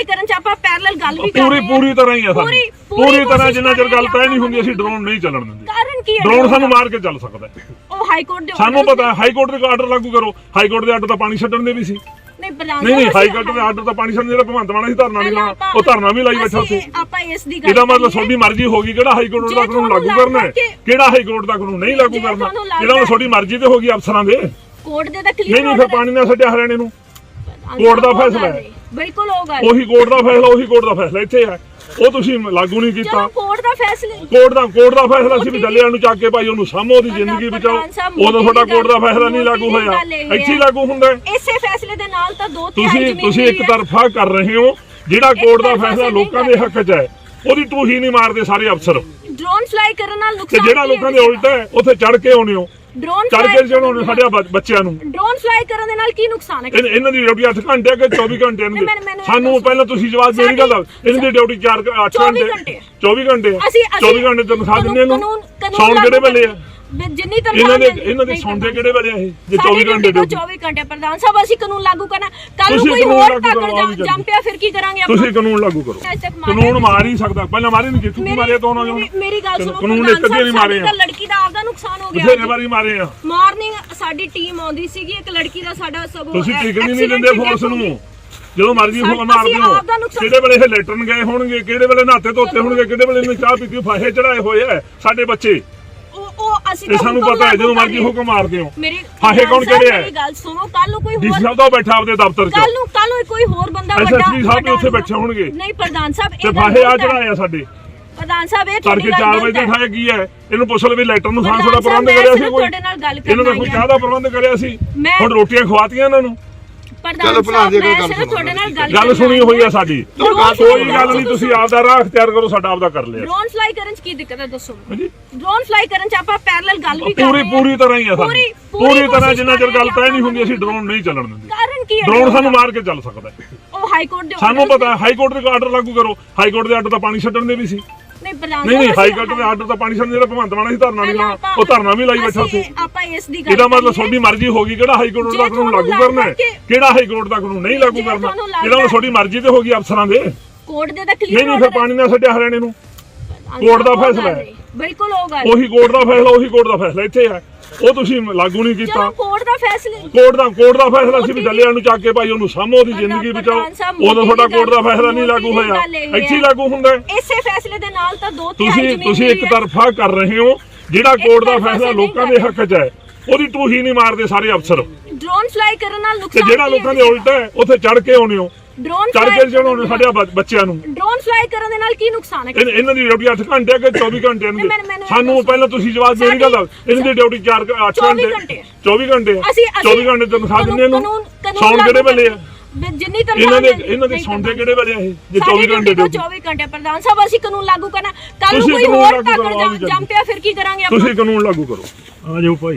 Fly ਕਰਨ ਚ ਆਪਾਂ ਪੈਰਲਲ ਗੱਲ ਵੀ ਕਰ ਪੂਰੀ ਹਾਂ। ਪੂਰੀ ਤਰ੍ਹਾਂ ਹੀ ਆ ਸਾਡੀ ਪੂਰੀ- ਪੂਰੀ ਪੂਰੀ ਤਰ੍ਹਾਂ ਕੋਸ਼ਿਸ਼ ਜਿੰਨਾ ਚਿਰ ਗੱਲ ਤੈਅ ਨਹੀਂ ਹੁੰਦੀ ਅਸੀਂ ਡਰੋਨ ਨਹੀਂ ਚੱਲਣ ਦਿੰਦੇ। ਕਾਰਨ ਕੀ ਹੈ? ਡਰੋਨ ਸਾਨੂੰ ਮਾਰ ਕੇ ਚੱਲ ਸਕਦਾ ਹੈ। ਉਹ ਹਾਈ ਕੋਰਟ ਦੇ ਸਾਨੂੰ orders ਪਤਾ ਹਾਈ ਕੋਰਟ ਦੇ ਆਰਡਰ ਲਾਗੂ ਕਰੋ। ਹਾਈ ਕੋਰਟ ਦੇ ਆਰਡਰ ਤਾਂ ਪਾਣੀ ਛੱਡਣ ਦੇ ਵੀ ਸੀ। ਨਹੀਂ ਨਹੀਂ ਹਾਈ ਕੋਰਟ ਦੇ ਆਰਡਰ ਤਾਂ ਪਾਣੀ ਛੱਡਣ ਜਿਹੜਾ ਭਗਵੰਤ ਮਾਨ ਸੀ ਧਰਨਾ ਨਹੀਂ ਲਾਉਣਾ। ਉਹ ਧਰਨਾ ਵੀ ਲਾਈ ਬੈਠਾ ਅਸੀਂ- ਆਪਾਂ ਇਸ ਦੀ ਗੱਲ ਇਹਦਾ ਮਤਲਬ। ਤੁਹਾਡੀ ਮਰਜ਼ੀ ਹੋਗੀ ਕਿਹੜਾ ਹਾਈ ਕੋਰਟ ਦਾ ਕਾਨੂੰਨ ਲਾਗੂ ਕਰਨਾ ਹੈ? ਕਿਹੜਾ ਹਾਈ ਕੋਰਟ ਦਾ ਕਾਨੂੰਨ ਨਹੀਂ ਲਾਗੂ ਕਰਨਾ? ਇਹਦਾ ਮਤਲਬ ਤੁਹਾਡੀ ਮਰਜ਼ੀ ਤੇ ਹੋਗੀ ਅਫਸਰਾਂ ਦੇ। ਕੋਰਟ ਦੇ ਤਾਂ ਨਹੀਂ ਨਹੀਂ ਫਿਰ ਕਲੀਅਰ ਪਾਣੀ ਨਾਲ ਛੱਡਿਆ ਹਰਿਆਣੇ ਨੂੰ। ਕੋਰਟ ਦਾ ਫੈਸਲਾ ਹੈ। ਬਿਲਕੁਲ ਉਹ ਗੱਲ। ਉਹੀ ਕੋਰਟ ਦਾ ਫੈਸਲਾ ਉਹੀ ਕੋਰਟ ਦਾ ਫੈਸਲਾ ਇੱਥੇ ਹੈ। ਉਹ ਤੁਸੀਂ ਲਾਗੂ ਨਹੀਂ ਕੀਤਾ। ਚਲੋ ਕੋਰਟ ਦਾ ਫੈਸਲੇ। ਕੋਰਟ ਦਾ ਕੋਰਟ ਦਾ ਫੈਸਲਾ ਸੀ ਵੀ ਦੱਲਿਆਂ ਨੂੰ ਚੱਕ ਕੇ ਭਾਈ ਉਹਨੂੰ ਸਾਹਮੋ ਉਹਦੀ ਜ਼ਿੰਦਗੀ ਬਚਾਓ। ਪ੍ਰਧਾਨ ਸਾਹਿਬ, ਉਦੋਂ ਤੁਹਾਡਾ ਮੋਦੀ ਦੀ ਕੋਰਟ ਦਾ ਫੈਸਲਾ ਨਹੀਂ ਗੱਲ- ਲਾਗੂ ਹੋਇਆ। ਮੋਦੀ ਦੀ ਗੱਲ ਇਹ ਇੱਥੇ ਹੀ ਹੈ। ਲਾਗੂ ਹੁੰਦਾ ਹੈ। ਇਸੇ ਫੈਸਲੇ ਦੇ ਨਾਲ ਤਾਂ ਦੋ ਤਿਹਾਈ ਤੁਸੀਂ ਜ਼ਮੀਨ ਤੁਸੀਂ ਇੱਕ ਹੈ। ਤਰਫਾ ਕਰ ਰਹੇ ਹੋ ਜਿਹੜਾ ਕੋਰਟ ਦਾ ਫੈਸਲਾ ਲੋਕਾਂ ਦੇ। ਹੱਕ 'ਚ ਹੈ। ਉਹਦੀ ਟੂਹੀ ਨਹੀਂ ਮਾਰਦੇ ਸਾਰੇ ਅਫਸਰ। ਡਰੋਨ ਫਲਾਈ ਕਰਨ ਨਾਲ ਤੇ ਨੁਕਸਾਨ ਜਿਹੜਾ ਹੈ ਲੋਕਾਂ ਦੇ ਉਲਟ ਹੈ ਉੱਥੇ ਚੜ ਕੇ ਆਉਣੇ ਹੋ। ਡਰੋਨ ਚੜ fly ਕੇ ਚੜਾਉਣੇ ਕਰਨ ਸਾਡੇ ਬ- ਬੱਚਿਆਂ ਨੂੰ। ਡਰੋਨ ਫਲਾਈ ਕਰਨ ਦੇ ਨਾਲ ਕੀ ਨੁਕਸਾਨ ਹੈ? ਇਹ- ਇਹਨਾਂ ਦੀ ਡਿਊਟੀ 8 ਘੰਟੇ ਕਿ 24 ਘੰਟੇ ਇਹਨਾਂ ਨਹੀਂ, ਦੀ? ਮੈਨੂੰ- ਮੈਨੂੰ ਇਹ ਸਾਨੂੰ ਦੱਸੋ। ਪਹਿਲਾਂ ਤੁਸੀਂ ਜਵਾਬ ਮੇਰੀ ਗੱਲ ਦਾ ਇਹਨਾਂ ਦੀ ਡਿਊਟੀ 4 8 24 ਘੰਟੇ ਘੰਟੇ। 24 ਘੰਟੇ ਆ। ਅਸੀਂ 24 ਘੰਟੇ ਤਨਖਾਹ ਦਿੰਦੇ ਇਹਨੂੰ। ਕਾਨੂੰਨ ਸੌਣ ਲਾਗੂ ਕਿਹੜੇ ਵੇਲੇ ਆ? ਕਰਦੇ। ਵੀ ਜਿੰਨੀ ਤਨਖਾਹ ਇਹਨਾਂ ਦੇ ਮਿਲਦੀ- ਇਹਨਾਂ ਦੇ ਨਹੀਂ ਸੌਂਦੇ ਪ੍ਰਧਾਨ ਕਿਹੜੇ ਵੇਲੇ ਆ ਇਹ? ਜੇ ਸਾਡੀ 24 ਘੰਟੇ duty ਤਾਂ ਡਿਊਟੀ 24 ਘੰਟੇ ਪ੍ਰਧਾਨ ਸਾਹਿਬ ਅਸੀਂ ਕਾਨੂੰਨ ਲਾਗੂ ਕਰਨਾ। ਕੱਲ ਨੂੰ ਤੁਸੀਂ ਕੋਈ ਕਾਨੂੰਨ ਹੋਰ ਲਾਗੂ ਟੱਕਰ ਕਰਵਾਓ ਜੰਮ ਵੀ ਜੰਮ ਪਿਆ ਫਿਰ ਕੀ ਕਰਾਂਗੇ ਆਪਾਂ? ਤੁਸੀਂ ਕਾਨੂੰਨ ਲਾਗੂ ਕਰੋ। ਅੱਜ ਤੱਕ ਮਾਰਿਆ ਕਾਨੂੰਨ। ਮਾਰ ਹੀ ਸਕਦਾ। ਪਹਿਲਾਂ ਮਾਰੇ ਨਹੀਂ ਕਿਥੋਂ ਮੇਰੀ- ਮਾਰੇ ਤੋਂ ਨਾ ਮੇਰੀ- ਮੇਰੀ ਗੱਲ ਸੁਣੋ ਕਾਨੂੰਨ ਇੱਕ ਅੱਧੇ ਨਹੀਂ ਮਾਰੇ ਆ। ਦਾ ਆਪਦਾ ਨੁਕਸਾਨ ਹੋ ਗਿਆ ਬਥੇਰੇ ਵਾਰੀ ਮਾਰੇ ਆ ਮਾਰਨਿੰਗ ਸਾਡੀ ਟੀਮ ਆਉਂਦੀ ਸੀਗੀ ਇੱਕ ਲੜਕੀ ਦਾ ਸਾਡਾ ਸਗੋਂ ਤੁਸੀਂ ਟਿਕਟ ਨਹੀਂ accident ਦਿੰਦੇ ਫੋਰਸ ਗਈ। ਨੂੰ ਜਦੋਂ ਮਰਜ਼ੀ ਅਸੀਂ ਫੋਨ ਮਾਰਦੇ ਹੋ ਆਪਦਾ ਨੁਕਸਾਨ- ਕਿਹੜੇ ਵੇਲੇ ਇਹ ਲੈਟਰਨ ਗਏ ਹੋਣਗੇ ਕਿਹੜੇ ਵੇਲੇ ਨਹਾਤੇ ਧੋਤੇ ਹੋਣਗੇ ਕਿਹੜੇ ਵੇਲੇ ਇਹਨੇ ਚਾਹ ਪੀਤੀ ਫਾਹੇ ਚੜਾਏ ਹੋਏ ਆ ਸਾਡੇ ਬੱਚੇ ਉਹ ਉਹ ਅਸੀਂ ਤੇ ਤਾਂ ਸਾਨੂੰ ਹੁਕਮ ਪਤਾ ਹੈ ਜਦੋਂ ਮਰਜ਼ੀ ਕਰ ਹੁਕਮ ਮਾਰਦੇ ਹੋ ਮੇਰੀ ਫਾਹੇ ਕੌਣ ਕਿਹੜੇ ਹੈ? ਮੇਰੀ ਗੱਲ ਸੁਣੋ ਕੱਲ ਨੂੰ ਕੋਈ ਹੋਰ ਸਾਹਿਬ ਦਾ ਬੈਠਾ ਆਪਦੇ ਦਫ਼ਤਰ 'ਚ ਕੱਲ ਨੂੰ ਕੱਲ ਨੂੰ ਕੋਈ ਹੋਰ ਬੰਦਾ SSP ਵੱਡਾ ਸਾਹਿਬ ਵੀ ਵੱਡਾ ਉੱਥੇ ਹੋਊਗਾ। ਬੈਠੇ ਹੋਣਗੇ। ਨਹੀਂ ਪ੍ਰਧਾਨ ਸਾਹਿਬ ਤੇ ਫਾਹੇ ਆ। ਚੜਾਏ ਆ ਸਾਡੇ ਪ੍ਰਧਾਨ ਸਾਹਿਬ ਇਹ ਤੜਕੇ ਤੁਹਾਡੀ 4 ਗੱਲ ਵਜੇ ਦਿਖਾਇਆ ਕੀ ਹੈ? ਇਹਨੂੰ ਪੁੱਛ ਲਓ ਵੀ ਲੈਟਰ ਨੂੰ ਸਾਂਸ ਦਾ ਪ੍ਰਬੰਧ ਕਰਿਆ ਸੀ ਕੋਈ? ਤੁਹਾਡੇ ਨਾਲ ਗੱਲ ਇਹਨਾਂ ਦਾ ਕਰਨਾ ਕੋਈ ਚਾਹ ਦਾ ਪ੍ਰਬੰਧ ਕਰਿਆ ਸੀ? ਹੁਣ ਰੋਟੀਆਂ ਖਵਾਤੀਆਂ ਇਹਨਾਂ ਨੂੰ? ਪ੍ਰਧਾਨ ਸਾਹਿਬ ਮੈਂ ਗੱਲ ਸਿਰਫ ਸੁਣੋ। ਤੁਹਾਡੇ ਨਾਲ ਗੱਲ ਗੱਲ ਸੁਣੀ ਹੋਈ ਆ ਸਾਡੀ। ਕੋਈ ਗੱਲ ਨਹੀਂ ਤੁਸੀਂ ਆਪਦਾ ਰਾਹ ਅਖਤਿਆਰ ਕਰੋ ਸਾਡਾ ਆਪਦਾ ਕਰ ਲਿਆ। ਡਰੋਨ ਫਲਾਈ ਕਰਨ ਚ ਕੀ ਦਿੱਕਤ ਹੈ ਦੱਸੋ ਹਾਂਜੀ। ਡਰੋਨ ਫਲਾਈ ਕਰਨ ਚ ਆਪਾਂ ਪੈਰਲਲ ਗੱਲ ਵੀ ਕਰ ਪੂਰੀ। ਪੂਰੀ ਤਰ੍ਹਾਂ ਹੀ ਆ ਸਾਡੀ ਪੂਰੀ- ਤਰ੍ਹਾਂ ਜਿੰਨਾ ਚਿਰ ਗੱਲ ਤੈਅ ਨਹੀਂ ਆਪਾਂ ਹੁੰਦੀ ਅਸੀਂ ਡਰੋਨ ਨਹੀਂ ਚੱਲਣ ਦਿੰਦੇ। ਕਾਰਨ ਕੀ ਹੈ ਡਰੋਨ ਸਾਨੂੰ ਮਾਰ ਕੇ ਚੱਲ ਸਕਦਾ ਹੈ। ਉਹ ਹਾਈ ਕੋਰਟ ਦੇ ਸਾਨੂੰ ਪਤਾ ਹਾਈ ਕੋਰਟ ਦੇ ਆਰਡਰ ਲਾਗੂ ਕਰੋ। ਹਾਈ ਕੋਰਟ ਦੇ ਆਰਡਰ ਤਾਂ ਪਾਣੀ ਛੱਡਣ ਦੇ ਵੀ ਸੀ। ਨਹੀਂ ਨਹੀਂ ਨਹੀਂ ਹਾਈ ਕੋਰਟ ਦੇ ਆਰਡਰ ਤਾਂ ਪਾਣੀ ਛੱਡਣ ਜਿਹੜਾ ਭਗਵੰਤ ਮਾਨ ਸੀ ਧਰਨਾ ਨਹੀਂ ਲਾਉਣਾ ਉਹ ਧਰਨਾ ਵੀ ਲਾਈ ਬੈਠਾ ਅਸੀਂ- ਆਪਾਂ ਇਸ ਦੀ ਗੱਲ ਇਹਦਾ ਮਤਲਬ। ਤੁਹਾਡੀ ਮਰਜ਼ੀ ਹੋਗੀ ਕਿਹੜਾ ਹਾਈ ਕੋਰਟ ਦਾ ਕਾਨੂੰਨ ਲਾਗੂ ਕਰਨਾ ਹੈ? ਕਿਹੜਾ ਹਾਈ ਕੋਰਟ ਦਾ ਕਾਨੂੰਨ ਨਹੀਂ ਲਾਗੂ ਕਰਨਾ? ਇਹਦਾ ਤੁਹਾਡੀ ਮਰਜ਼ੀ ਤੇ ਹੋਗੀ ਅਫਸਰਾਂ ਦੇ। ਨਹੀਂ ਕੋਰਟ ਦੇ ਤਾਂ ਨਹੀਂ ਕਲੀਅਰ ਫਿਰ ਪਾਣੀ ਨਾਲ ਛੱਡਿਆ ਹਰਿਆਣੇ ਨੂੰ। ਕੋਰਟ ਦਾ ਫੈਸਲਾ ਹੈ। ਬਿਲਕੁਲ ਉਹ ਗੱਲ ਉਹੀ ਕੋਰਟ ਦਾ ਫੈਸਲਾ ਉਹੀ ਕੋਰਟ ਦਾ ਫੈਸਲਾ ਇੱਥੇ ਹੈ। ਉਹ ਤੁਸੀਂ ਲਾਗੂ ਨਹੀਂ ਕੀਤਾ ਚਲੋ ਕੋਰਟ ਦਾ ਫੈਸਲੇ ਕੋਰਟ ਦਾ ਕੋਰਟ ਦਾ ਫੈਸਲਾ ਸੀ ਵੀ ਦੱਲਿਆਂ ਨੂੰ ਚੱਕ ਕੇ ਭਾਈ ਉਹਨੂੰ ਸਾਹਮੋ ਉਹਦੀ ਜ਼ਿੰਦਗੀ ਪ੍ਰਧਾਨ ਬਚਾਓ ਸਾਹਿਬ, ਉਦੋਂ ਤੁਹਾਡਾ ਮੋਦੀ ਦੀ ਕੋਰਟ ਦਾ ਫੈਸਲਾ ਨਹੀਂ ਲਾਗੂ ਦੀ ਹੋਇਆ ਇਹ ਹੈ। ਇੱਥੇ ਹੀ ਲਾਗੂ ਹੁੰਦਾ ਹੈ। ਇਸੇ ਫੈਸਲੇ ਦੇ ਨਾਲ ਤਾਂ ਦੋ ਤਿਹਾਈ ਤੁਸੀਂ ਜ਼ਮੀਨ ਤੁਸੀਂ ਇੱਕ ਹੈ। ਤਰਫਾ ਕਰ ਰਹੇ ਹੋ ਜਿਹੜਾ ਕੋਰਟ ਦਾ ਤਰਫਾ ਫੈਸਲਾ ਲੋਕਾਂ ਦੇ ਹੱਕ 'ਚ ਹੈ ਉਹਦੀ ਟੂਹੀ ਨਹੀਂ ਮਾਰਦੇ ਸਾਰੇ ਅਫਸਰ ਡਰੋਨ ਫਲਾਈ ਕਰਨ ਨਾਲ ਤੇ ਨੁਕਸਾਨ ਜਿਹੜਾ ਕੀ ਹੈ? ਲੋਕਾਂ ਦੇ ਉਲਟ ਹੈ ਉੱਥੇ ਚੜ ਕੇ ਆਉਣੇ ਹੋ ਡਰੋਨ ਚੜ ਕੇ ਚੜਾਉਣੇ ਸਾਡੇ ਬ- ਬੱਚਿਆਂ ਨੂੰ। ਡਰੋਨ ਫਲਾਈ ਕਰਨ ਦੇ ਨਾਲ ਕੀ ਨੁਕਸਾਨ ਹੈ? ਇਹ- ਇਹਨਾਂ ਦੀ ਡਿਊਟੀ 8 ਘੰਟੇ ਕਿ 24 ਘੰਟੇ ਨਹੀਂ, ਮੈਨੂੰ- ਦੀ ਮੈਨੂੰ ਸਾਨੂੰ। ਪਹਿਲਾਂ ਤੁਸੀਂ ਜਵਾਬ ਮੇਰੀ ਗੱਲ ਦਾ ਇਹਨਾਂ ਦੀ ਡਿਊਟੀ 4 8 24 ਘੰਟੇ। ਘੰਟੇ। 24 ਘੰਟੇ। ਆ। ਅਸੀਂ 24 ਘੰਟੇ ਤਨਖਾਹ ਦਿੰਦੇ ਇਹਨੂੰ। ਸੌਣ ਕਿਹੜੇ ਲਾਗੂ ਵੇਲੇ ਆ? ਜਿੰਨੀ ਤਨਖਾਹ ਇਹਨਾਂ ਦੇ ਇਹਨਾਂ ਦੇ ਨਹੀਂ ਸੌਂਦੇ। ਕਿਹੜੇ ਵੇਲੇ ਆ ਇਹ? ਜੇ ਸਾਡੀ 24 ਘੰਟੇ ਡਿਊਟੀ 24 ਘੰਟੇ ਪ੍ਰਧਾਨ ਸਾਹਿਬ ਅਸੀਂ ਕਾਨੂੰਨ ਲਾਗੂ ਕਰਨਾ। ਕੱਲ ਨੂੰ ਕੋਈ ਹੋਰ ਟੱਕਰ ਜੰਮ ਪਿਆ ਫਿਰ ਕੀ ਕਰਾਂਗੇ ਆਪਾਂ? ਤੁਸੀਂ ਕਾਨੂੰਨ ਲਾਗੂ ਕਰੋ। ਆ ਜਾਓ ਭਾਈ।